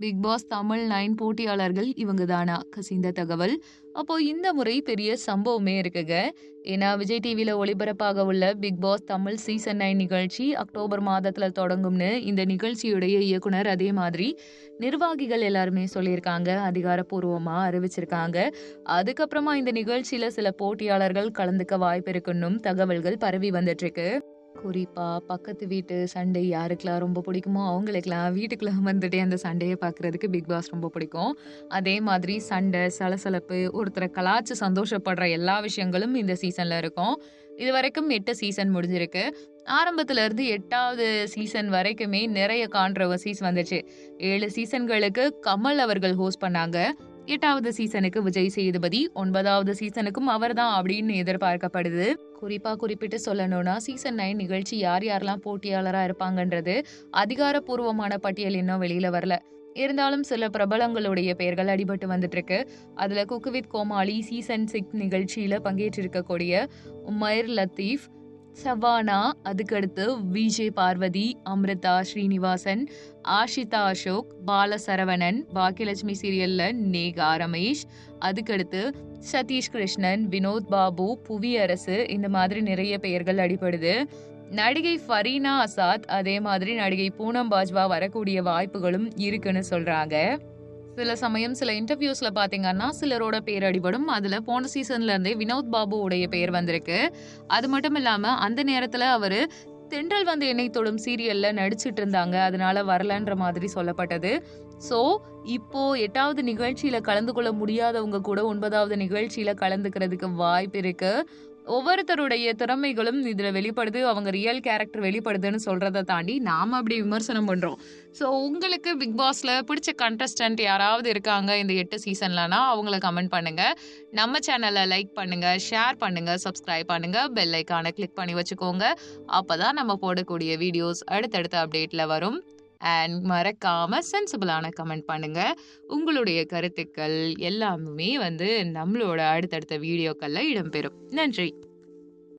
Big boss Tamil nine போட்டியாளர்கள் இவங்க தானா கசிந்த தகவல். அப்போ இந்த முறை பெரிய சம்பவமே இருக்குங்க. ஏன்னா விஜய் டிவியில் ஒளிபரப்பாக உள்ள big boss Tamil season nine நிகழ்ச்சி அக்டோபர் மாதத்தில் தொடங்கும்னு இந்த நிகழ்ச்சியுடைய இயக்குனர் அதே மாதிரி நிர்வாகிகள் எல்லாருமே சொல்லியிருக்காங்க. அதிகாரப்பூர்வமாக அறிவிச்சிருக்காங்க. அதுக்கப்புறமா இந்த நிகழ்ச்சியில் சில போட்டியாளர்கள் கலந்துக்க வாய்ப்பு இருக்குன்னும் தகவல்கள் பரவி வந்துட்டு இருக்கு. குறிப்பா பக்கத்து வீட்டு சண்டை யாருக்கெல்லாம் ரொம்ப பிடிக்குமோ அவங்களுக்கெல்லாம் வீட்டுக்குள்ள வந்துட்டே அந்த சண்டையை பார்க்கறதுக்கு பிக் பாஸ் ரொம்ப பிடிக்கும். அதே மாதிரி சண்டை சலசலப்பு ஒருத்தரை கலாச்சு சந்தோஷப்படுற எல்லா விஷயங்களும் இந்த சீசன்ல இருக்கும். இது வரைக்கும் எட்டு சீசன் முடிஞ்சிருக்கு. ஆரம்பத்துல இருந்து எட்டாவது சீசன் வரைக்குமே நிறைய கான்ட்ரவர்சிஸ் வந்துச்சு. ஏழு சீசன்களுக்கு கமல் அவர்கள் ஹோஸ்ட் பண்ணாங்க. எட்டாவது சீசனுக்கு விஜய் சேதுபதி ஒன்பதாவது சீசனுக்கும் அவர்தான் அப்படின்னு எதிர்பார்க்கப்படுது. குறிப்பா குறிப்பிட்டு சொல்லணும்னா சீசன் நைன் நிகழ்ச்சி யார் யாரெல்லாம் போட்டியாளரா இருப்பாங்கன்றது அதிகாரப்பூர்வமான பட்டியல் இன்னும் வெளியில வரல. இருந்தாலும் சில பிரபலங்களுடைய பெயர்கள் அடிபட்டு வந்துட்டு இருக்கு அதுல cook with Comali season six நிகழ்ச்சியில பங்கேற்றிருக்கக்கூடிய உமைர் லத்தீஃப் சவானா அதுக்கடுத்து விஜய் பார்வதி அமிர்தா ஸ்ரீனிவாசன் ஆஷிதா அசோக் பாலசரவணன் பாக்கியலட்சுமி சீரியல்ல நேகா ரமேஷ் அதுக்கடுத்து சதீஷ் கிருஷ்ணன் வினோத் பாபு புவி அரசு இந்த மாதிரி நிறைய பெயர்கள் அடிபடுது. நடிகை ஃபரீனா அசாத் அதே மாதிரி நடிகை பூனம் பாஜ்வா வரக்கூடிய வாய்ப்புகளும் இருக்குன்னு சொல்றாங்க. சில சமயம் சில இன்டர்வியூஸ்ல பாத்தீங்கன்னா சிலரோட பேர் அடிபடும். அதுல போன சீசன்ல இருந்தே வினோத் பாபுவுடைய பெயர் வந்திருக்கு. அது மட்டும் இல்லாம அந்த நேரத்துல அவரு தென்றல் வந்து என்னை தொடும் சீரியல்ல நடிச்சிட்டு இருந்தாங்க. அதனால வரலன்ற மாதிரி சொல்லப்பட்டது. ஸோ இப்போ எட்டாவது நிகழ்ச்சியில கலந்து கொள்ள முடியாதவங்க கூட ஒன்பதாவது நிகழ்ச்சியில கலந்துக்கிறதுக்கு வாய்ப்பு இருக்கு. ஒவ்வொருத்தருடைய திறமைகளும் இதில் வெளிப்படுது அவங்க ரியல் கேரக்டர் வெளிப்படுதுன்னு சொல்கிறத தாண்டி நாம அப்படி விமர்சனம் பண்ணுறோம் ஸோ உங்களுக்கு பிக் பாஸில் பிடிச்ச கண்டஸ்டன்ட் யாராவது இருக்காங்க இந்த எட்டு சீசன்லனா அவங்கள கமெண்ட் பண்ணுங்கள் நம்ம சேனலை லைக் பண்ணுங்கள் ஷேர் பண்ணுங்கள் சப்ஸ்கிரைப் பண்ணுங்கள் பெல் ஐக்கானை கிளிக் பண்ணி வச்சுக்கோங்க. அப்போ தான் நம்ம போடக்கூடிய வீடியோஸ் அடுத்தடுத்த அப்டேட்டில் வரும். அண்ட் மறக்காம சென்சிபிளான கமெண்ட் பண்ணுங்க. உங்களுடைய கருத்துக்கள் எல்லாமே வந்து நம்மளோட அடுத்தடுத்த வீடியோக்களில் இடம்பெறும். நன்றி.